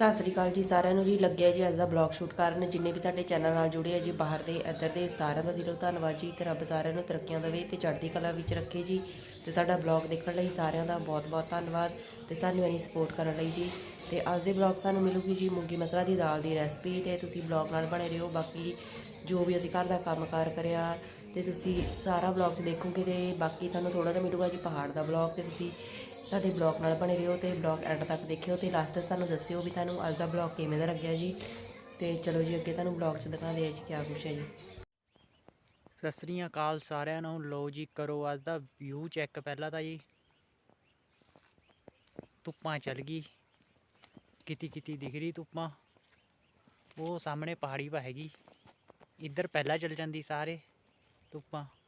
ਸਤਿ ਸ੍ਰੀ ਅਕਾਲ ਜੀ, ਸਾਰਿਆਂ ਨੂੰ ਜੀ। ਲੱਗਿਆ ਜੀ ਅੱਜ ਦਾ ਬਲੌਗ ਸ਼ੂਟ ਕਰਨ। ਜਿੰਨੇ ਵੀ ਸਾਡੇ ਚੈਨਲ ਨਾਲ ਜੁੜੇ ਆ ਜੀ, ਬਾਹਰ ਦੇ, ਇੱਧਰ ਦੇ, ਸਾਰਿਆਂ ਦਾ ਦਿਲੋਂ ਧੰਨਵਾਦ ਜੀ ਤੇ ਰੱਬ ਸਾਰਿਆਂ ਨੂੰ ਤਰੱਕੀਆਂ ਦੇਵੇ ਤੇ ਚੜ੍ਹਦੀ ਕਲਾ ਵਿੱਚ ਰੱਖੇ ਜੀ। ਤੇ ਸਾਡਾ ਬਲੌਗ ਦੇਖਣ ਲਈ ਸਾਰਿਆਂ ਦਾ ਬਹੁਤ-ਬਹੁਤ ਧੰਨਵਾਦ ਤੇ ਸਾਨੂੰ ਇੰਨੀ ਸਪੋਰਟ ਕਰਨ ਲਈ ਜੀ। ਤੇ ਅੱਜ ਦੇ ਬਲੌਗ ਸਾਨੂੰ ਮਿਲੂਗੀ ਜੀ ਮੂੰਗੀ ਮਸਲਾ ਦੀ ਦਾਲ ਦੀ ਰੈਸਪੀ ਤੇ ਤੁਸੀਂ ਬਲੌਗ ਨਾਲ ਬਣੇ ਰਹੋ। ਬਾਕੀ ਜੋ ਵੀ ਅਸੀਂ ਘਰ ਦਾ ਕੰਮਕਾਰ ਕਰਿਆ ਤੇ ਤੁਸੀਂ ਸਾਰਾ ਬਲੌਗ 'ਚ ਦੇਖੋਗੇ ਤੇ ਬਾਕੀ ਤੁਹਾਨੂੰ ਥੋੜਾ ਜਿਹਾ ਮਿਲੂਗਾ ਜੀ ਪਹਾੜ ਦਾ ਬਲੌਗ ਤੇ ਤੁਸੀਂ ਸਾਡੇ ਬਲੌਗ ਨਾਲ ਬਣੇ ਰਹੋ ਤੇ ਬਲੌਗ ਐਂਡ ਤੱਕ ਦੇਖਿਓ ਤੇ ਲਾਸਟ ਤੱਕ ਸਾਨੂੰ ਦੱਸਿਓ ਵੀ ਤੁਹਾਨੂੰ ਅੱਜ ਦਾ ਬਲੌਗ ਕਿਵੇਂ ਦਾ ਲੱਗਿਆ ਜੀ। ਤੇ ਚਲੋ ਜੀ, ਅੱਗੇ ਤੁਹਾਨੂੰ ਬਲੌਗ 'ਚ ਦਿਖਾਉਂਦੇ ਆ ਜੀ ਕੀ ਕੁਛ ਹੈ ਜੀ। ਸਤਿ ਸ੍ਰੀ ਅਕਾਲ ਸਾਰਿਆਂ ਨੂੰ। ਲੋ ਜੀ, ਕਰੋ ਅੱਜ ਦਾ ਵਿਊ ਚੈੱਕ ਪਹਿਲਾਂ ਤਾਂ ਜੀ। ਧੁੱਪਾਂ ਚੱਲ ਗਈ। ਕਿਤੀ ਕਿਤੀ ਦਿਖ ਰਹੀ ਧੁੱਪਾਂ। ਉਹ ਸਾਹਮਣੇ ਪਹਾੜੀ ਪਾ ਹੈਗੀ। ਇੱਧਰ ਪਹਿਲਾਂ ਚੱਲ ਜਾਂਦੀ ਸਾਰੇ ਧੁੱਪਾਂ।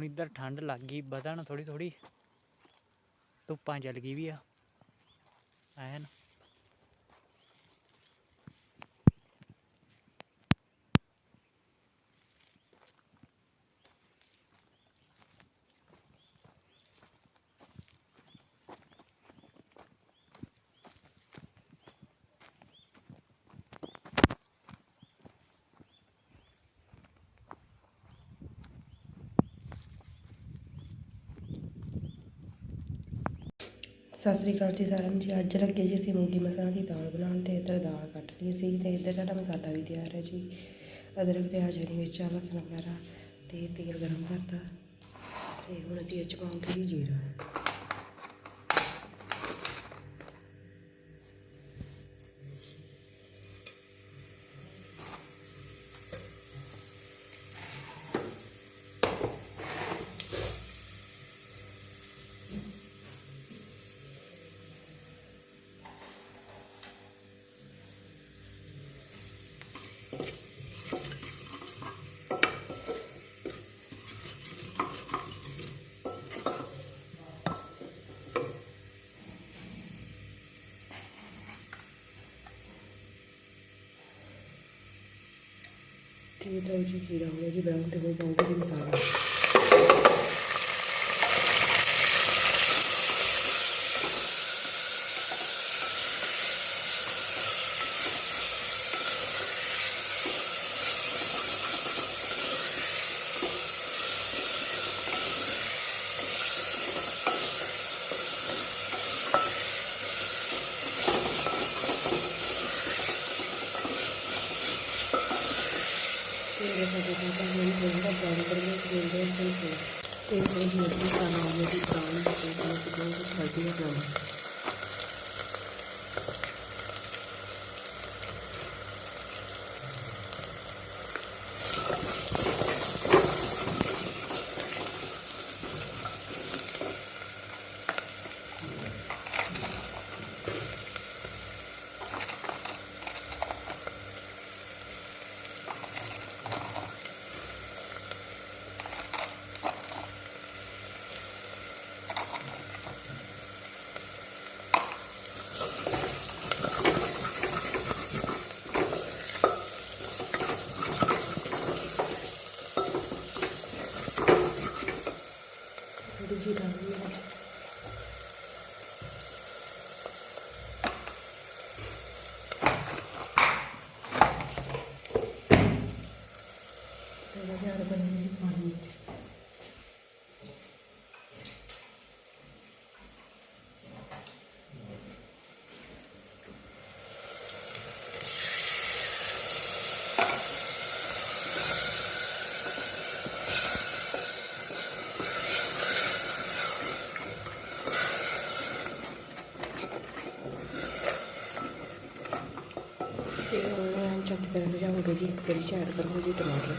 ਹੁਣ ਇੱਧਰ ਠੰਡ ਲੱਗ ਗਈ ਵਧਣ ਥੋੜੀ ਥੋੜੀ ਧੁੱਪਾਂ ਚੱਲ ਗਈ ਵੀ ਆ। ਐਨ। ਸਤਿ ਸ੍ਰੀ ਅਕਾਲ ਜੀ ਸਾਰਿਆਂ ਨੂੰ ਜੀ। ਅੱਜ ਲੱਗੇ ਜੀ ਅਸੀਂ ਮੂੰਗੀ ਮਸਰਾਂ ਦੀ ਦਾਲ ਬਣਾਉਣ ਤੇ ਇੱਧਰ ਦਾਲ ਕੱਟ ਲਈ ਸੀ ਤੇ ਇੱਧਰ ਸਾਡਾ ਮਸਾਲਾ ਵੀ ਤਿਆਰ ਹੈ ਜੀ। ਅਦਰਕ, ਪਿਆਜ਼, ਹਰੀ ਮਿਰਚਾਂ, ਲਸਣ ਵਗੈਰਾ ਤੇ ਤੇਲ ਗਰਮ ਕਰਤਾ ਤੇ ਹੁਣ ਅਸੀਂ ਇਹ 'ਚ ਪਾਉਂਗੇ ਜੀ ਜੀਰਾ। ਇਹ ਤਾਂ ਜੀ ਜੀਰਾ ਹੋ ਗਿਆ ਜੀ ਬਰਾਊਨ ਤੇ ਹੋ ਪਾਉਂਗੇ ਜੀ ਮਸਾਲਾ फिर ऐड करूँगी जी टमाटर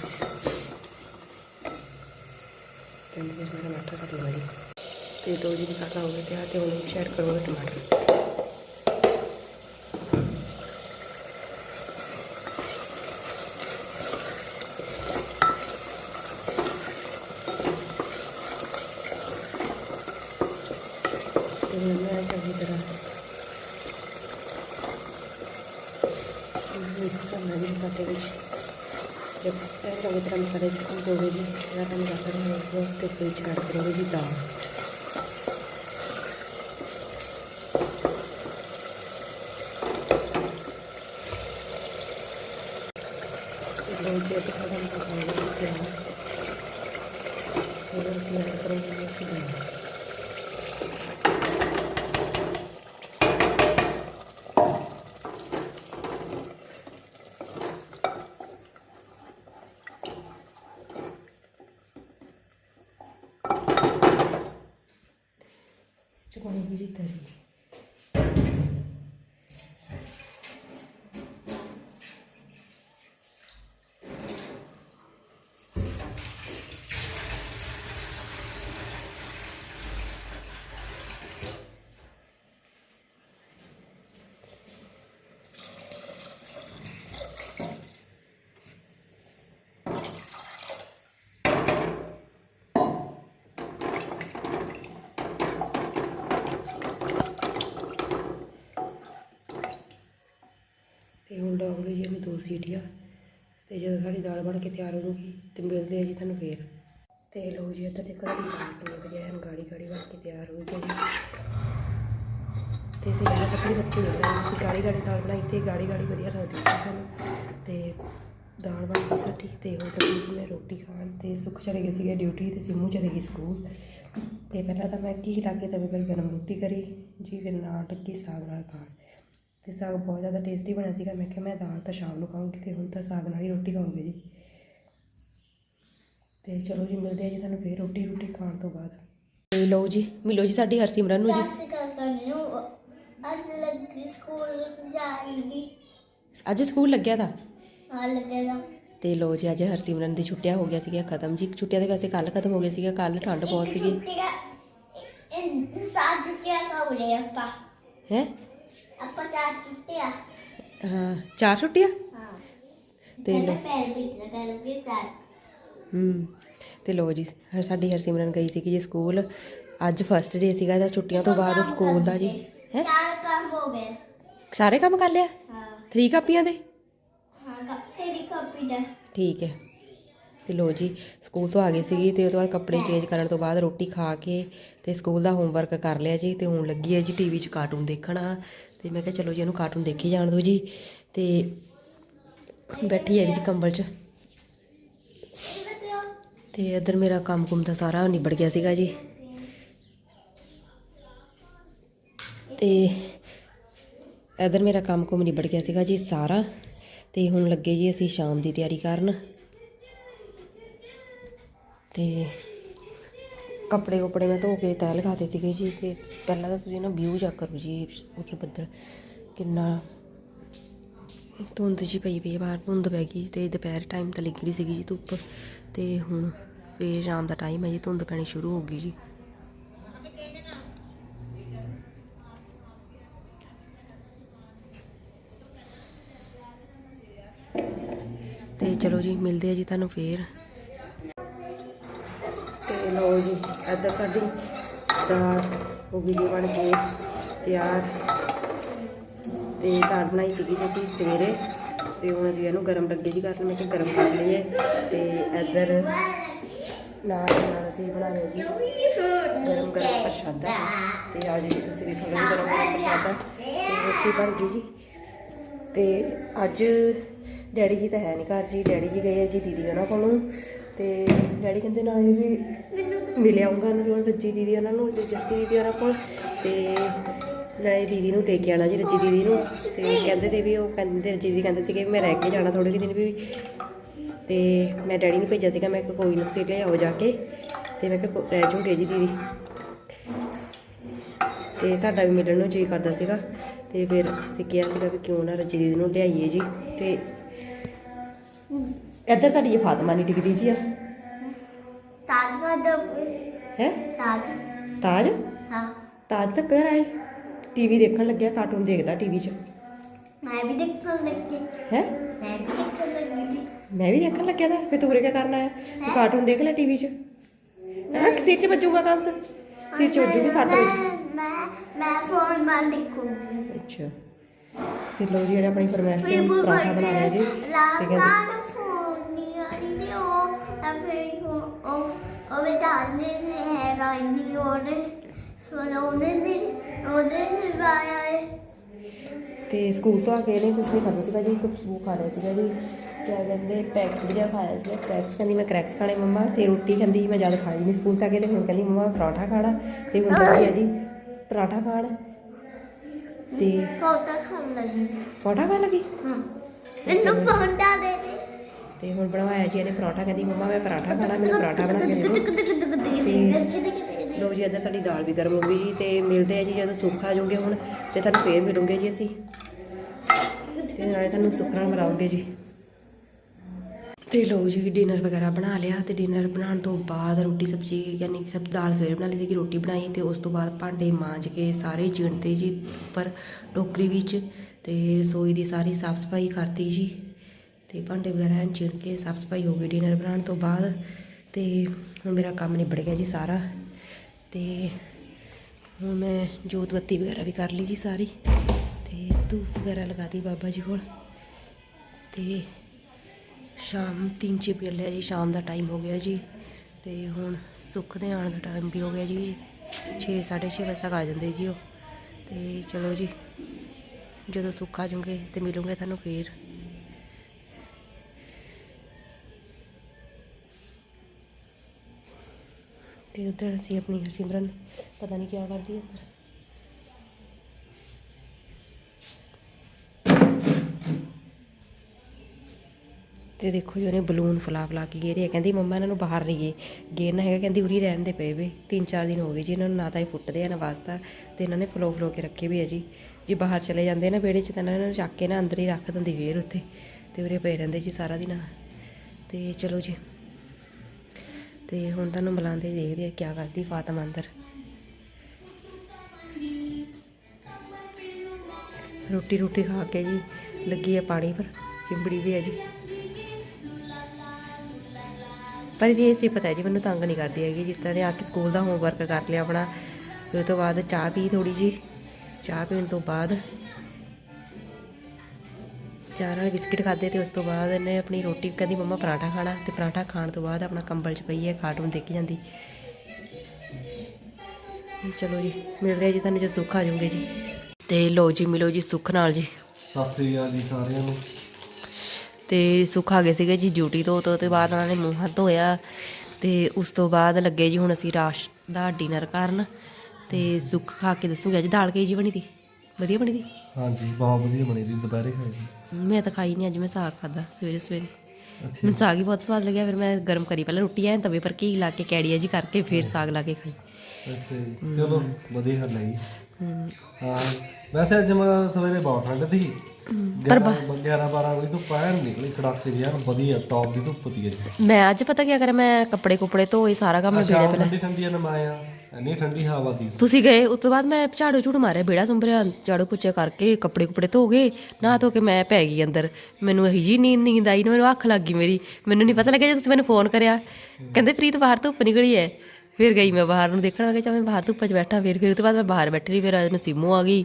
ਪਿੰਡ ਵਿੱਚ ਮੈਂ ਟਮਾਟਰ ਕੱਟ ਲਵਾਂਗੀ। ਤੇ ਲੋ ਜੀ ਮਸਾਲਾ ਹੋ ਗਿਆ ਤਿਆਰ ਤੇ ਹੁਣ ਸ਼ੇਅਰ ਕਰੂੰਗਾ ਟਮਾਟਰ। ਮਿਕਸ ਕਰਨਾ ਜੀ ਮਸਾਲੇ ਵਿੱਚ। ਜਦ ਇਹ ਚੰਗੀ ਤਰ੍ਹਾਂ ਮਸਾਲੇ ਚ ਕੁੱਟ ਹੋਵੇ ਜੀ। ਇਹਦਾ ਕੰਮ ਕਰਦਾ ਰਹੇਗਾ ਤੇ ਫਿਰ ਚ ਕੱਢ ਕਰੋਗੇ ਜੀ ਦਾਲ ਲੋ ਜੀ ਇਹ ਸਾਡਾ ਮਸਾਲਾ ਹੋ ਗਿਆ ਤਿਆਰ ਫਿਰ ਅਸੀਂ ਐਡ ਕਰਾਂਗੇ ਵਿੱਚ ਦਾਲ ਚੁਕਾਉਣੀ ਜੀ ਤਰੀ ਤੇ ਹੁਣ ਲਾਉਂਗੇ ਜੀ ਅਸੀਂ ਦੋ ਸੀਟੀਆਂ ਤੇ ਜਦੋਂ ਸਾਡੀ ਦਾਲ ਬਣ ਕੇ ਤਿਆਰ ਹੋ ਜੂਗੀ ਤੇ ਮਿਲਦੇ ਆ ਜੀ ਤੁਹਾਨੂੰ ਫੇਰ। ਤੇ ਲੋ ਜੀ ਇੱਧਰ ਦੇਖੋ ਸਾਡੀ ਦਾਲ ਬਣ ਹੈ ਗਾੜੀ ਗਾੜੀ ਬਣ ਕੇ ਤਿਆਰ ਹੋ ਗਈ ਜੀ। ਤੇ ਅਸੀਂ ਜ਼ਿਆਦਾ ਪਤਲੀ ਪਤਲੀ ਹੋ ਰਹੀ ਅਸੀਂ ਗਾੜੀ ਗਾੜੀ ਦਾਲ ਬਣਾਈ ਤੇ ਗਾੜੀ ਗਾੜੀ ਵਧੀਆ ਲੱਗਦੀ ਸੀ ਸਾਨੂੰ। ਤੇ ਦਾਲ ਬਣ ਗਈ ਸਾਡੀ ਤੇ ਹੁਣ ਤੱਕ ਮੈਂ ਰੋਟੀ ਖਾਣ ਤੇ ਸੁੱਖ ਚਲੇ ਗਏ ਸੀਗੇ ਡਿਊਟੀ ਤੇ ਸਿੰਮੂ ਚਲੇ ਗਈ ਸਕੂਲ ਤੇ ਪਹਿਲਾਂ ਤਾਂ ਮੈਂ ਕੀ ਲਾ ਕੇ ਤਵੇ ਪਰ ਗਰਮ ਰੋਟੀ ਕਰੀ, ਜੀ ਫਿਰ ਨਾਲ ਟੱਕੀ ਸਾਗ ਨਾਲ ਖਾਣ। ਤੇ ਸਾਗ ਬਹੁਤ ਜ਼ਿਆਦਾ ਟੇਸਟੀ ਬਣਿਆ ਸੀਗਾ। ਮੈਂ ਕਿਹਾ ਮੈਂ ਦਾਲ ਤਾਂ ਸ਼ਾਮ ਨੂੰ ਖਾਵਾਂਗੀ ਤੇ ਹੁਣ ਤਾਂ ਸਾਗ ਨਾਲ ਹੀ ਰੋਟੀ ਖਾਵਾਂਗੇ ਜੀ। ਤੇ ਚਲੋ ਜੀ ਮਿਲਦੇ ਆ ਜੀ ਤੁਹਾਨੂੰ ਫੇਰ ਰੋਟੀ ਰੋਟੀ ਖਾਣ ਤੋਂ ਬਾਅਦ। ਤੇ ਲਓ ਜੀ ਮਿਲੋ ਜੀ ਸਾਡੀ ਹਰਸਿਮਰਨ ਨੂੰ ਜੀ। ਸਾਨੂੰ। ਅੱਜ ਲੱਗੀ ਸਕੂਲ ਜਾਣ ਦੀ ਅੱਜ ਸਕੂਲ ਲੱਗਿਆ ਤਾਂ? ਆ ਲੱਗੇਗਾ ਤੇ। ਲੋ ਜੀ ਅੱਜ ਹਰਸਿਮਰਨ ਦੀ ਛੁੱਟੀਆਂ ਹੋ ਗਿਆ ਸੀਗਾ ਖਤਮ ਜੀ। ਛੁੱਟੀਆਂ ਦੇ ਵੈਸੇ ਕੱਲ ਖਤਮ ਹੋ ਗਏ ਸੀਗਾ ਕੱਲ ਠੰਡ ਬਹੁਤ ਸੀਗੀ। ਇਹ ਸਾਤ ਛੁੱਟੀਆਂ ਕੌੜੇ ਆਪਾਂ। ਹੈ? ਆਪਾਂ ਚਾਰ ਛੁੱਟੀਆਂ ਹਾਂ ਚਾਰ ਛੁੱਟੀਆਂ ਹਾਂ। ਤੇ ਪਹਿਲਾਂ ਲੋ ਪੈਰ ਹੂੰ ਤੇ ਲੋ ਜੀ ਹਰ ਸਾਡੀ ਹਰਸਿਮਰਨ ਗਈ ਸੀਗੀ ਜੀ ਸਕੂਲ। ਅੱਜ ਫਸਟ ਡੇ ਸੀਗਾ ਇਹਦਾ ਛੁੱਟੀਆਂ ਤੋਂ ਬਾਅਦ ਸਕੂਲ ਦਾ ਜੀ। ਹੈ? ਚਾਰ ਕੰਮ ਹੋ ਗਏ। ਸਾਰੇ ਕੰਮ ਕਰ ਲਿਆ? ਹਾਂ। 3 ਕਾਪੀਆਂ ਦੇ? ਹਾਂ ਕ- ਤੇਰੀ ਕਾਪੀ ਦਾ। ਠੀਕ ਹੈ। ਤੇ ਲੋ ਜੀ, ਸਕੂਲ ਤੋਂ ਆ ਗਈ ਸੀਗੀ ਤੇ ਉਹ ਤੋਂ ਬਾਅਦ ਕੱਪੜੇ ਚੇਂਜ ਕਰਨ ਤੋਂ ਬਾਅਦ ਰੋਟੀ ਖਾ ਕੇ ਤੇ ਸਕੂਲ ਦਾ ਹੋਮਵਰਕ ਕਰ ਲਿਆ ਜੀ ਤੇ ਹੁਣ ਲੱਗੀ ਹੈ ਜੀ ਟੀਵੀ 'ਚ ਕਾਰਟੂਨ ਦੇਖਣਾ। ਤੇ ਮੈਂ ਕਿਹਾ ਚਲੋ ਜੀ ਇਹਨੂੰ ਕਾਰਟੂਨ ਦੇਖੀ ਜਾਣ ਦਿਓ ਜੀ ਤੇ ਬੈਠੀ ਹੈ ਵੀ ਜੀ ਕੰਬਲ 'ਚ। ਇਹ ਤੇ ਇੱਧਰ ਮੇਰਾ ਕੰਮ ਕੁਮ ਤਾਂ ਸਾਰਾ ਨਿਬੜ ਗਿਆ ਸੀਗਾ ਜੀ। ਤੇ ਇੱਧਰ ਮੇਰਾ ਕੰਮ ਕੁਮ ਨਿਬੜ ਗਿਆ ਸੀਗਾ ਜੀ ਸਾਰਾ। ਤੇ ਹੁਣ ਲੱਗੇ ਜੀ ਅਸੀਂ ਸ਼ਾਮ ਦੀ ਤਿਆਰੀ ਕਰਨ। ਤੇ ਕੱਪੜੇ ਕੁਪੜੇ ਮੈਂ ਧੋ ਕੇ ਤੈਅ ਲਗਾਤੇ ਸੀਗੇ ਜੀ ਅਤੇ ਪਹਿਲਾਂ ਤਾਂ ਤੁਸੀਂ ਨਾ ਵਿਊ ਚੈੱਕ ਕਰੋ ਜੀ, ਉੱਪਰ ਬੱਦਲ ਕਿੰਨਾ ਧੁੰਦ ਜੀ ਪਈ ਪਈ ਹੈ ਬਾਹਰ ਧੁੰਦ ਪੈ ਗਈ ਤੇ ਦੁਪਹਿਰ ਟਾਈਮ ਤਾਂ ਲੱਗੀ ਸੀਗੀ ਜੀ ਧੁੱਪ ਤੇ ਹੁਣ ਫੇਰ ਸ਼ਾਮ ਦਾ ਟਾਈਮ ਹੈ ਜੀ, ਧੁੰਦ ਪੈਣੀ ਸ਼ੁਰੂ ਹੋ ਗਈ ਜੀ। ਤੇ ਚਲੋ ਜੀ, ਮਿਲਦੇ ਆ ਜੀ ਤੁਹਾਨੂੰ ਫੇਰ। ਲਓ ਜੀ ਇੱਧਰ ਸਾਡੀ ਦਾਲ ਹੋ ਗਈ ਜੀ ਬਣ ਕੇ ਤਿਆਰ। ਤੇ ਦਾਲ ਬਣਾਈ ਸੀਗੀ ਜੀ ਅਸੀਂ ਸਵੇਰੇ, ਤੇ ਹੁਣ ਅਸੀਂ ਇਹਨੂੰ ਗਰਮ ਲੱਗੇ ਜੀ ਕਰਨ, ਮੈਂ ਕਿ ਗਰਮ ਕਰ ਲਈਏ। ਤੇ ਇੱਧਰ ਨਾਲ ਨਾਲ ਅਸੀਂ ਬਣਾ ਰਹੇ ਜੀ ਗਰਮ ਗਰਮ ਪ੍ਰਸ਼ਾਦਾ। ਤੇ ਆ ਜੀ, ਤੁਸੀਂ ਵੀ ਖਾਣਾ ਗਰਮ ਗਰਮ ਪ੍ਰਸ਼ਾਦਾ। ਤੇ ਰੋਟੀ ਬਣ ਗਈ ਜੀ। ਤੇ ਅੱਜ ਡੈਡੀ ਜੀ ਤਾਂ ਹੈ ਨਹੀਂ ਘਰ ਜੀ, ਡੈਡੀ ਜੀ ਗਏ ਆ ਜੀ ਦੀਦੀ ਉਹਨਾਂ ਕੋਲੋਂ। ਤੇ ਡੈਡੀ ਕਹਿੰਦੇ ਨਾਲੇ ਵੀ ਮਿਲਿਆ ਆਉਂਗਾ ਉਹਨਾਂ ਨੂੰ, ਰੱਜੀ ਦੀਦੀ ਉਹਨਾਂ ਨੂੰ ਤੇ ਜੱਸੀ ਦੀਦੀ ਉਹਨਾਂ ਕੋਲ ਤੇ ਨਾਲੇ ਦੀਦੀ ਨੂੰ ਲੈ ਕੇ ਆਉਣਾ ਜੀ, ਰੱਜੀ ਦੀਦੀ ਨੂੰ ਤੇ ਕਹਿੰਦੇ ਤੇ ਵੀ ਉਹ ਕਹਿੰਦੇ ਰੱਜੀ ਦੀਦੀ ਕਹਿੰਦੇ ਸੀਗੇ ਵੀ ਮੈਂ ਰਹਿ ਕੇ ਜਾਣਾ ਥੋੜੇ ਜਿਹੇ ਦਿਨ ਵੀ। ਤੇ ਮੈਂ ਡੈਡੀ ਨੂੰ ਭੇਜਿਆ ਸੀਗਾ, ਮੈਂ ਕੋਈ ਨਾ ਤੁਸੀਂ ਲਿਆਓ ਜਾ ਕੇ ਤੇ ਮੈਂ ਕਿਹਾ ਰਹਿ ਜੂਗੇ ਜੀ ਦੀਦੀ। ਤੇ ਸਾਡਾ ਵੀ ਮਿਲਣ ਨੂੰ ਜੀ ਕਰਦਾ ਸੀਗਾ ਤੇ ਫਿਰ ਅਸੀਂ ਕਿਹਾ ਸੀਗਾ ਵੀ ਕਿਉਂ ਨਾ ਰੱਜੀ ਦੀਦੀ ਨੂੰ ਲਿਆਈਏ ਜੀ ਤੇ ਇੱਧਰ ਸਾਡੀ ਇਹ ਫਾਤਮਾ ਨਹੀਂ ਟਿਕਦੀ ਜੀ ਆ। ਤਾਜ ਮਦਦ ਹੈ? ਤਾਜ। ਤਾਜ? ਹਾਂ। ਤਾਜ ਤਾਂ ਘਰ ਆਈ ਟੀਵੀ ਦੇਖਣ ਲੱਗਿਆ ਕਾਰਟੂਨ ਦੇਖਦਾ ਟੀਵੀ 'ਚ। ਮੈਂ ਵੀ ਦੇਖਣ ਲੱਗੀ। ਹੈ? ਮੈਂ ਵੀ ਦੇਖਣ ਲੱਗੀ ਜੀ। ਮੈਂ ਵੀ ਦੇਖਣ ਲੱਗਿਆ ਤਾਂ। ਫਿਰ ਤੂੰ ਉਰੇ ਕੀ ਕਰਨਾ ਹੈ? ਤੂੰ ਕਾਰਟੂਨ ਦੇਖ ਲੈ ਟੀਵੀ 'ਚ। ਹਾਂ? ਸਿਰ 'ਚ ਵੱਜੂਗਾ ਕੰਸ। ਸਿਰ 'ਚ ਵੱਜੂਗੀ ਸੱਟ ਵੱਜੂ ਮੈਂ ਮੈਂ ਮੈਂ ਫੋਨ ਮਾਰ ਲਿਖੂੰਗੀ ਅੱਛਾ। ਤੇ ਲੋ ਜੀ ਇਹਨੇ ਆਪਣੀ ਫਰਮਾਇਸ਼ ਤੇ ਪਰਾਠਾ ਬਣਾ ਲਿਆ ਜੀ। ਤੇ ਕਹਿੰਦੇ ਉਹ ਉਹ ਬਤਾਨੇ ਨੇ ਹੈ ਰਾਈਨੀ ਉਹਨੇ ਉਹਨੇ ਨੇ ਉਹਨੇ ਨੇ ਬਾਇਆ ਹੈ ਤੇ ਸਕੂਲ ਤੋਂ ਆ ਕੇ ਇਹਨੇ ਕੁਝ ਨਹੀਂ ਖਾਧਾ ਸੀਗਾ ਜੀ ਇੱਕ ਉਹ ਖਾ ਲਿਆ ਸੀਗਾ ਜੀ ਕਿਆ ਕਹਿੰਦੇ ਪੈਕਟ ਜਿਹਾ ਖਾਇਆ ਸੀਗਾ ਕ੍ਰੈਕਸ ਕਹਿੰਦੀ ਮੈਂ ਕ੍ਰੈਕਸ ਖਾਣੇ ਮੰਮਾ ਤੇ ਰੋਟੀ ਕਹਿੰਦੀ ਮੈਂ ਜਦ ਖਾਈ ਨਹੀਂ ਸਕੂਲ ਤੋਂ ਆ ਕੇ ਤੇ ਹੁਣ ਕਹਿੰਦੀ ਮੰਮਾ ਪਰਾਠਾ ਖਾਣਾ ਤੇ ਹੁਣ ਕਹਿੰਦੀ ਆ ਜੀ ਪਰਾਠਾ ਖਾਣ। ਤੇ ਪੌਦਾ ਖਾਣ ਲੱਗੀ। ਪਰਾਠਾ ਖਾਣ ਲੱਗੀ? ਹਾਂ। ਇਹਨੂੰ ਪੌਦਾ ਦੇ ਦੇ। ਤੇ ਹੁਣ ਬਣਵਾਇਆ ਜੀ ਇਹਨੇ ਪਰਾਠਾ ਕਹਿੰਦੀ ਮੰਮਾ ਮੈਂ ਪਰਾਠਾ ਖਾਣਾ ਮੈਨੂੰ ਪਰਾਠਾ ਬਣਾ ਕੇ ਦੇ ਦਿਓ। ਲੋ ਜੀ ਇੱਧਰ ਸਾਡੀ ਦਾਲ ਵੀ ਗਰਮ ਹੋ ਗਈ ਜੀ ਤੇ ਮਿਲਦੇ ਆ ਜੀ ਜਦੋਂ ਸੁੱਕ ਆ ਜਾਓਗੇ ਹੁਣ ਤੇ ਤੁਹਾਨੂੰ ਫੇਰ ਮਿਲੂਗੇ ਜੀ ਅਸੀਂ। ਤੇ ਨਾਲੇ ਤੁਹਾਨੂੰ ਸੁੱਕ ਨਾਲ ਮਿਲਾਉਂਗੇ ਜੀ। ਤੇ ਲੋ ਜੀ ਡਿਨਰ ਵਗੈਰਾ ਬਣਾ ਲਿਆ ਤੇ ਡਿਨਰ ਬਣਾਉਣ ਤੋਂ ਬਾਅਦ ਰੋਟੀ ਸਬਜ਼ੀ ਯਾਨੀ ਕਿ ਸਭ ਦਾਲ ਸਵੇਰੇ ਬਣਾ ਲਈ ਸੀ ਕਿ ਰੋਟੀ ਬਣਾਈ ਤੇ ਉਸ ਤੋਂ ਬਾਅਦ ਭਾਂਡੇ ਮਾਂਜ ਕੇ ਸਾਰੇ ਚਿਣਤੇ ਜੀ ਉੱਪਰ ਟੋਕਰੀ ਵਿੱਚ ਤੇ ਰਸੋਈ ਦੀ ਸਾਰੀ ਸਾਫ਼ ਸਫ਼ਾਈ ਕਰਤੀ ਜੀ। ਤੇ ਭਾਂਡੇ ਵਗੈਰਾ ਐਨ ਚਿਣ ਕੇ ਸਾਫ਼ ਸਫ਼ਾਈ ਹੋ ਗਈ ਡਿਨਰ ਬਣਾਉਣ ਤੋਂ ਬਾਅਦ ਤੇ ਹੁਣ ਮੇਰਾ ਕੰਮ ਨਿਬੜ ਗਿਆ ਜੀ ਸਾਰਾ ਤੇ ਹੁਣ ਮੈਂ ਜੋਤ ਬੱਤੀ ਵਗੈਰਾ ਵੀ ਕਰ ਲਈ ਜੀ ਸਾਰੀ ਤੇ ਧੂਫ ਵਗੈਰਾ ਲਗਾਤੀ ਬਾਬਾ ਜੀ ਕੋਲ ਤੇ ਸ਼ਾਮ 3 ਚ ਪੀ ਲਿਆ ਜੀ, ਸ਼ਾਮ ਦਾ ਟਾਈਮ ਹੋ ਗਿਆ ਜੀ ਤੇ ਹੁਣ ਸੁੱਖ ਦੇ ਆਉਣ ਦਾ ਟਾਈਮ ਵੀ ਹੋ ਗਿਆ ਜੀ 6 6:30 ਵਜੇ ਤੱਕ ਆ ਜਾਂਦੇ ਜੀ ਉਹ ਤੇ ਚਲੋ ਜੀ, ਜਦੋਂ ਸੁੱਖ ਆ ਜਾਓਗੇ ਤੇ ਮਿਲੂਗੇ ਤੁਹਾਨੂੰ ਫੇਰ। ਤੇ ਉਧਰ ਅਸੀਂ ਆਪਣੀ ਹਰਸਿਮਰਨ, ਪਤਾ ਨਹੀਂ ਕੀ ਕਰਦੀ ਹੈ ਉੱਧਰ। ਤੇ ਦੇਖੋ ਜੀ, ਉਹਨੇ ਬਲੂਨ ਫਲਾ ਫਲਾ ਕੇ ਗੇਰੇ ਕਹਿੰਦੀ, ਮੰਮਾ, ਇਹਨਾਂ ਨੂੰ ਬਾਹਰ ਨਹੀਂ ਗਏ। ਗੇਰਨਾ ਹੈਗਾ, ਕਹਿੰਦੀ, ਉਰੀ ਰਹਿਣ ਦੇ ਪਏ ਵੇ। ਤਿੰਨ ਚਾਰ ਦਿਨ ਹੋ ਗਏ ਜੀ, ਇਹਨਾਂ ਨੂੰ ਨਾ ਤਾਂ ਇਹ ਫੁੱਟਦੇ ਆ, ਨਾ ਵਾਸਤਾ। ਤੇ ਇਹਨਾਂ ਨੇ ਫਲੋ ਫਲੋ ਕੇ ਰੱਖੇ ਵੀ ਹੈ ਜੀ। ਜੀ ਬਾਹਰ ਚਲੇ ਜਾਂਦੇ ਨਾ ਵਿਹੜੇ 'ਚ, ਤਾਂ ਇਹਨਾਂ ਨੂੰ ਚੱਕ ਕੇ ਨਾ ਅੰਦਰ ਹੀ ਰੱਖ ਦਿੰਦੀ ਫੇਰ ਉੱਥੇ। ਤੇ ਉਰੇ ਪਏ ਰਹਿੰਦੇ ਜੀ ਸਾਰਾ ਦਿਨ ਤੇ ਚਲੋ ਜੀ। ਤੇ ਹੁਣ ਤੁਹਾਨੂੰ ਬੁਲਾਉਂਦੇ ਦੇਖਦੇ ਆ ਕੀ ਕਰਦੀ ਫਾਤਮਾ ਅੰਦਰ। ਰੋਟੀ ਰੋਟੀ ਖਾ ਕੇ ਜੀ ਲੱਗੀ ਆ ਪਾਣੀ ਪਰ, ਚਿੰਬੜੀ ਵੀ ਹੈ ਜੀ। ਪਰ ਵੀ ਇਹ ਸੀ ਪਤਾ ਹੈ ਜੀ, ਮੈਨੂੰ ਤੰਗ ਨਹੀਂ ਕਰਦੀ ਹੈਗੀ, ਜਿਸ ਤਰ੍ਹਾਂ ਨੇ ਆ ਕੇ ਸਕੂਲ ਦਾ ਹੋਮਵਰਕ ਕਰ ਲਿਆ ਆਪਣਾ, ਫਿਰ ਉਸ ਤੋਂ ਬਾਅਦ ਚਾਹ ਪੀ ਥੋੜੀ ਜੀ ਚਾਹ ਪੀਣ ਤੋਂ ਬਾਅਦ ਚਾਹ ਨਾਲ ਬਿਸਕਿਟ ਖਾਦੇ ਤੇ ਉਸ ਤੋਂ ਬਾਅਦ ਇਹਨੇ ਆਪਣੀ ਰੋਟੀ ਕਹਿੰਦੀ ਮੰਮਾ ਪਰਾਠਾ ਖਾਣਾ। ਤੇ ਪਰਾਠਾ ਖਾਣ ਤੋਂ ਬਾਅਦ ਆਪਣਾ ਕੰਬਲ 'ਚ ਪਈ ਹੈ ਕਾਰਟੂਨ ਦੇਖੀ ਜਾਂਦੀ। ਚਲੋ ਜੀ ਮਿਲਦੇ ਆ ਜੀ ਤੁਹਾਨੂੰ ਜਦ ਸੁੱਖ ਆ ਜਾਊਗੇ ਜੀ। ਤੇ ਲੋ ਜੀ ਮਿਲੋ ਜੀ ਸੁੱਖ ਨਾਲ ਜੀ। ਸਤਿ ਸ੍ਰੀ ਅਕਾਲ ਜੀ ਸਾਰਿਆਂ ਨੂੰ। ਤੇ ਸੁੱਖ ਆ ਗਏ ਸੀਗੇ ਜੀ ਡਿਊਟੀ ਤੋਂ ਤੋਂ ਤੇ ਬਾਅਦ ਉਹਨਾਂ ਨੇ ਮੂੰਹ ਹੱਥ ਧੋਇਆ। ਤੇ ਉਸ ਤੋਂ ਬਾਅਦ ਲੱਗੇ ਜੀ ਹੁਣ ਅਸੀਂ ਰਾਸ਼ ਦਾ ਡਿਨਰ ਕਰਨ। ਤੇ ਸੁੱਖ ਖਾ ਕੇ ਦੱਸੂਗਾ ਅੱਜ ਦਾਲ ਕਹੀ ਜੀ ਬਣੀ ਦੀ? ਵਧੀਆ ਬਣੀ ਦੀ? ਹਾਂਜੀ ਬਹੁਤ ਵਧੀਆ ਬਣੀ ਸੀ ਦੁਪਹਿਰੇ ਖਾਈ ਮੈਂ ਤਾਂ ਖਾਈ ਨਹੀਂ ਅੱਜ, ਮੈਂ ਸਾਗ ਖਾਦਾ ਸਵੇਰੇ ਸਵੇਰੇ। ਮੈਨੂੰ ਸਾਗ ਹੀ ਬਹੁਤ ਸਵਾਦ ਲੱਗਿਆ, ਫਿਰ ਮੈਂ ਗਰਮ ਕਰੀ ਪਹਿਲਾਂ ਰੋਟੀ ਐਂ ਤਵੇ ਪਰ ਘੀ ਲਾ ਕੇ ਕੈੜੀਆ ਜੀ ਕਰਕੇ ਫਿਰ ਸਾਗ ਲਾ ਕੇ ਖਾਈ। ਅੱਛਾ ਚਲੋ, ਵਧੀਆ ਗੱਲ ਹੈ ਹਾਂ। ਵੈਸੇ ਅੱਜ ਮੈਂ ਸਵੇਰੇ ਬਹੁਤ ਠੰਡ ਸੀ। 11 11 12 ਵਜੇ ਤੋਂ ਪੈਣ ਨਿਕਲੀ ਕੜਾਕੇ ਦੀ ਯਾਰ ਵਧੀਆ ਟੌਪ ਦੀ ਧੁੱਪ ਦੀ ਅੱਜ ਮੈਂ ਅੱਜ ਪਤਾ ਕੀ ਕਰਿਆ ਮੈਂ ਕੱਪੜੇ ਕੁਪੜੇ ਧੋਏ ਸਾਰਾ ਕੰਮ ਨਿਬੇੜਿਆ ਪਹਿਲਾਂ। ਠੰਡੀ ਠੰਡੀ ਨਮਾਇਆ ਇੰਨੀ ਠੰਡੀ ਹਵਾ ਦੀ ਤੁਸੀਂ ਗਏ ਉਸ ਤੋਂ ਬਾਅਦ ਮੈਂ ਝਾੜੂ ਝੂੜ ਮਾਰਿਆ ਬੇੜਾ ਸੰਭਰਿਆ ਝਾੜੂ ਪੁੱਛੇ ਕਰਕੇ ਕੱਪੜੇ ਕੁਪੜੇ ਧੋ ਗਏ ਨਾ ਧੋ ਕੇ ਮੈਂ ਪੈ ਗਈ ਅੰਦਰ। ਮੈਨੂੰ ਇਹੀ ਜੀ ਨੀਂਦ ਨੀਂਦ ਆਈ ਨਾ ਮੈਨੂੰ ਅੱਖ ਲੱਗ ਗਈ ਮੇਰੀ। ਮੈਨੂੰ ਨਹੀਂ ਪਤਾ ਲੱਗਿਆ ਜਦੋਂ ਤੁਸੀਂ ਮੈਨੂੰ ਫੋਨ ਕਰਿਆ। ਕਹਿੰਦੇ ਪ੍ਰੀਤ ਬਾਹਰ ਧੁੱਪ ਨਿਕਲੀ ਹੈ। ਫਿਰ ਗਈ ਮੈਂ ਬਾਹਰ ਨੂੰ ਦੇਖਣ ਮੈਂ ਬਾਹਰ ਧੁੱਪਾਂ 'ਚ ਬੈਠਾ ਫਿਰ ਫਿਰ ਉਹ ਤੋਂ ਬਾਅਦ ਮੈਂ ਬਾਹਰ ਬੈਠੀ ਰਹੀ ਫਿਰ ਅੱਜ ਨੂੰ ਸਿੰਮੂ ਆ ਗਈ।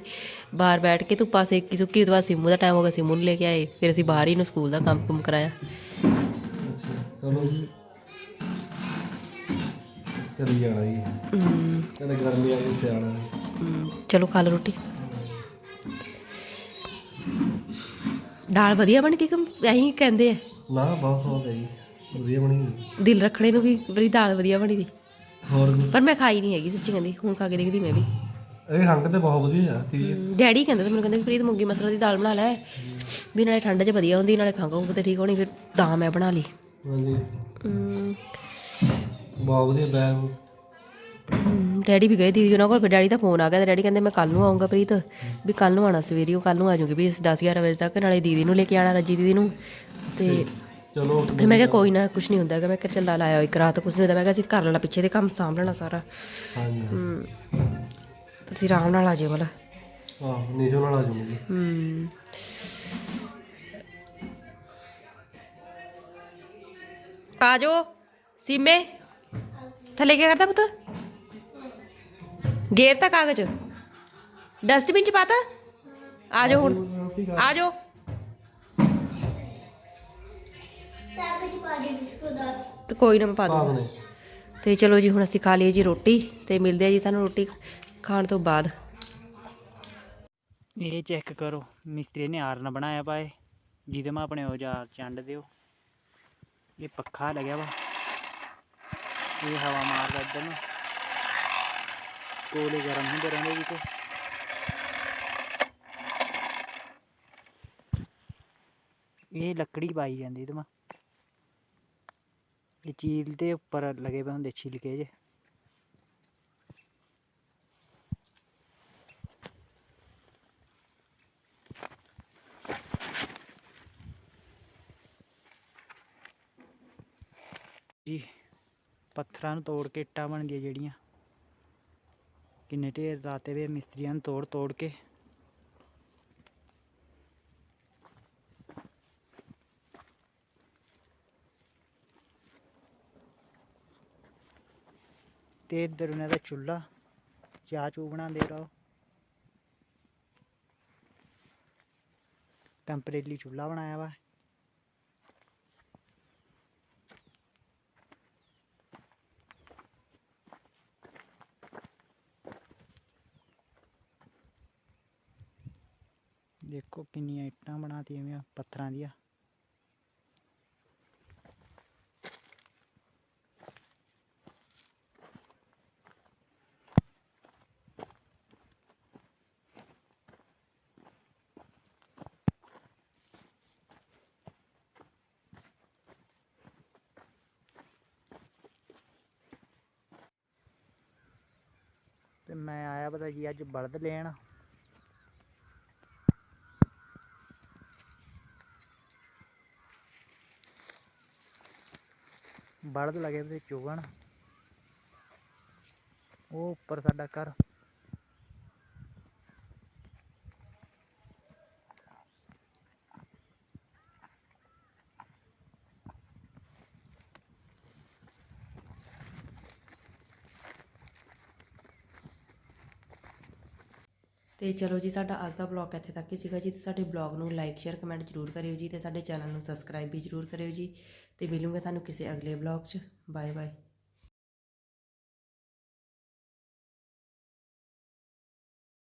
ਬਾਹਰ ਬੈਠ ਕੇ ਧੁੱਪਾਂ ਸੇਕੀ ਸੁੱਕੀ ਉਹ ਤੋਂ ਬਾਅਦ ਸਿੰਮੂ ਦਾ ਟਾਈਮ ਹੋ ਗਿਆ ਸਿੰਮੂ ਨੂੰ ਲੈ ਕੇ ਆਏ। ਫਿਰ ਅਸੀਂ ਬਾਹਰ ਹੀ ਨੂੰ ਸਕੂਲ ਦਾ ਕੰਮ ਕੁਮ ਕਰਾਇਆ। ਚਲੋ ਜੀ। ਚਲੀ ਜਾਣਾ ਜੀ ਕਹਿੰਦੇ ਗਰਮੀ ਆ ਗਈ ਸਿਆਣਾ ਹਮ, ਚਲੋ ਖਾ ਲਓ ਰੋਟੀ। ਦਾਲ ਵਧੀਆ ਬਣੀ ਤੀ ਕਿ ਐਂ ਕਹਿੰਦੇ ਆ। ਨਾ ਬਹੁਤ ਸਵਾਦ ਹੈ ਜੀ ਵਧੀਆ ਬਣੀ। ਹੋਈ। ਦਿਲ ਰੱਖਣੇ ਨੂੰ ਵੀ ਬੜੀ ਦਾਲ ਵਧੀਆ ਬਣੀ ਦੀ। ਹੋਰ? ਪਰ ਮੈਂ ਖਾਈ ਨਹੀਂ ਹੈਗੀ ਸੱਚੀ ਕਹਿੰਦੀ ਹੁਣ ਖਾ ਕੇ ਦੇਖਦੀ ਮੈਂ ਵੀ। ਇਹ ਹੰਗ ਤੇ ਬਹੁਤ ਵਧੀਆ ਆ ਕੀ ਡੈਡੀ ਕਹਿੰਦੇ ਤੇ ਮੈਨੂੰ ਕਹਿੰਦੇ ਵੀ ਪ੍ਰੀਤ ਮੂੰਗੀ ਮਸਰਾ ਦੀ ਦਾਲ ਬਣਾ ਲੈ। ਵੀ ਨਾਲੇ ਠੰਡ 'ਚ ਵਧੀਆ ਹੁੰਦੀ ਨਾਲੇ ਖੰਘ ਖੁੰਘ ਤੇ ਠੀਕ ਹੋਣੀ ਫਿਰ ਤਾਂ ਮੈਂ ਬਣਾ ਲਈ। ਹਾਂਜੀ। ਹਮ, ਬਹੁਤ ਵਧੀਆ ਬੈਗ ਹਮ, ਡੈਡੀ ਵੀ ਗਏ ਦੀਦੀ ਉਹਨਾਂ ਕੋਲ ਫਿਰ ਡੈਡੀ ਦਾ ਫੋਨ ਆ ਗਿਆ ਤੇ ਡੈਡੀ ਕਹਿੰਦੇ ਮੈਂ ਕੱਲ ਨੂੰ ਆਉਂਗਾ ਪ੍ਰੀਤ। ਵੀ ਕੱਲ ਨੂੰ ਆਣਾ ਸਵੇਰੇ ਉਹ ਕੱਲ ਨੂੰ ਆ ਜਾਊਗੀ ਵੀ 10 11 ਵਜੇ ਤੱਕ ਨਾਲੇ ਦੀਦੀ ਨੂੰ ਲੈ ਕੇ ਆਣਾ ਰੱਜੀ ਦੀਦੀ ਨੂੰ। ਤੇ ਚਲੋ ਤੇ ਮੈਂ ਕਿਹਾ ਕੋਈ ਨਾ ਕੁਝ ਨਹੀਂ ਹੁੰਦਾ ਹੈਗਾ। ਮੈਂ ਕਿਹਾ ਚੱਲ ਲਾਇਆ ਇੱਕ ਰਾਤ ਕੁਝ ਨਹੀਂ ਹੁੰਦਾ। ਮੈਂ ਕਿਹਾ ਅਸੀਂ ਕਰ ਲੈਣਾ ਪਿੱਛੇ ਦੇ ਕੰਮ ਸਾਂਭ ਲੈਣਾ ਸਾਰਾ। ਹਾਂਜੀ ਹਮ, ਤੁਸੀਂ ਆਰਾਮ ਨਾਲ ਆ ਜਾਓ ਮਤਲਬ ਆਹ ਨੀਚੋਂ ਨਾਲ ਆ ਜੂਗੀ ਜੀ ਹਮ ਆ ਜਾਓ ਸੀਮੇ। ਥੱਲੇ ਕੀ ਕਰਦਾ ਪੁੱਤ? ਗੇਰ ਤਾਂ ਕਾਗਜ਼। ਡਸਟਬਿਨ ਚ ਪਾਤਾ? ਆ ਜਾਓ ਹੁਣ। ਰੋਟੀ ਖਾ ਆ ਜਾਓ। ਕੋਈ ਨਾ ਮੈਂ ਪਾ ਦੂੰਗਾ। ਤੇ ਚਲੋ ਜੀ ਹੁਣ ਅਸੀਂ ਖਾ ਲਈਏ ਜੀ ਰੋਟੀ ਤੇ ਮਿਲਦੇ ਆ ਜੀ ਤੁਹਾਨੂੰ ਰੋਟੀ ਖਾਣ ਤੋਂ ਬਾਅਦ। ਇਹ ਚੈੱਕ ਕਰੋ ਮਿਸਤਰੀ ਨੇ ਆਰਨ ਬਣਾਇਆ ਪਾਏ ਜਿਹਦੇ ਮੈਂ ਆਪਣੇ ਔਜ਼ਾਰ ਚੰਡ ਦਿਓ। ਇਹ ਪੱਖਾ ਲੱਗਿਆ ਵਾ। ਇਹ ਹਵਾ ਮਾਰਦਾ ਇੱਧਰ ਨੂੰ। ਕੋਲੇ ਗਰਮ ਹੁੰਦੇ ਰਹਿੰਦੇ ਵੀ ਤੇ। ਇਹ ਲੱਕੜੀ ਪਾਈ ਜਾਂਦੀ ਇਹਦੇ ਮਾ। ਇਹ ਚੀਲ ਦੇ ਉੱਪਰ ਲਗੇ ਪਏ ਹੁੰਦੇ ਛਿਲਕੇ ਜੇ ਜੀ, ਪੱਥਰਾਂ ਨੂੰ ਤੋੜ ਕੇ ਇੱਟਾਂ ਬਣਦੀਆਂ ਜਿਹੜੀਆਂ। ਕਿੰਨੇ ਢੇਰ ਲਾਤੇ ਵੇ ਮਿਸਤਰੀਆਂ ਨੂੰ ਤੋੜ ਤੋੜ ਕੇ। ਤੇ ਇੱਧਰ ਉਹਨਾਂ ਦਾ ਚੁੱਲ੍ਹਾ, ਚਾਹ ਚੂ ਬਣਾਉਂਦੇ ਰਹੋ। ਟੈਂਪਰੇਰੀ ਚੁੱਲ੍ਹਾ ਬਣਾਇਆ ਵਾ। ਦੇਖੋ ਕਿੰਨੀਆਂ ਇੱਟਾਂ ਬਣਾਤੀਆਂ ਵੀਆਂ ਪੱਥਰਾਂ ਦੀਆਂ। ਮੈਂ ਆਇਆ ਪਤਾ ਜੀ ਅੱਜ ਬਲਦ ਲੈਣ। ਬਲਦ ਲਗੇ ਤੇ ਚੁਗਣ। ਉਹ ਉੱਪਰ ਸਾਡਾ ਘਰ। ਤੇ ਚਲੋ ਜੀ, ਸਾਡਾ ਅੱਜ ਦਾ ਬਲੌਗ ਇੱਥੇ ਤੱਕ ਹੀ ਸੀਗਾ ਜੀ। ਤੇ ਸਾਡੇ ਬਲੌਗ ਨੂੰ ਲਾਈਕ ਸ਼ੇਅਰ ਕਮੈਂਟ ਜ਼ਰੂਰ ਕਰਿਓ ਜੀ ਤੇ ਸਾਡੇ ਚੈਨਲ ਨੂੰ ਸਬਸਕ੍ਰਾਈਬ ਵੀ ਜ਼ਰੂਰ ਕਰਿਓ ਜੀ। ਤੇ ਮਿਲੂੰਗੇ ਤੁਹਾਨੂੰ ਕਿਸੇ ਅਗਲੇ ਬਲੌਗ 'ਚ। Bye bye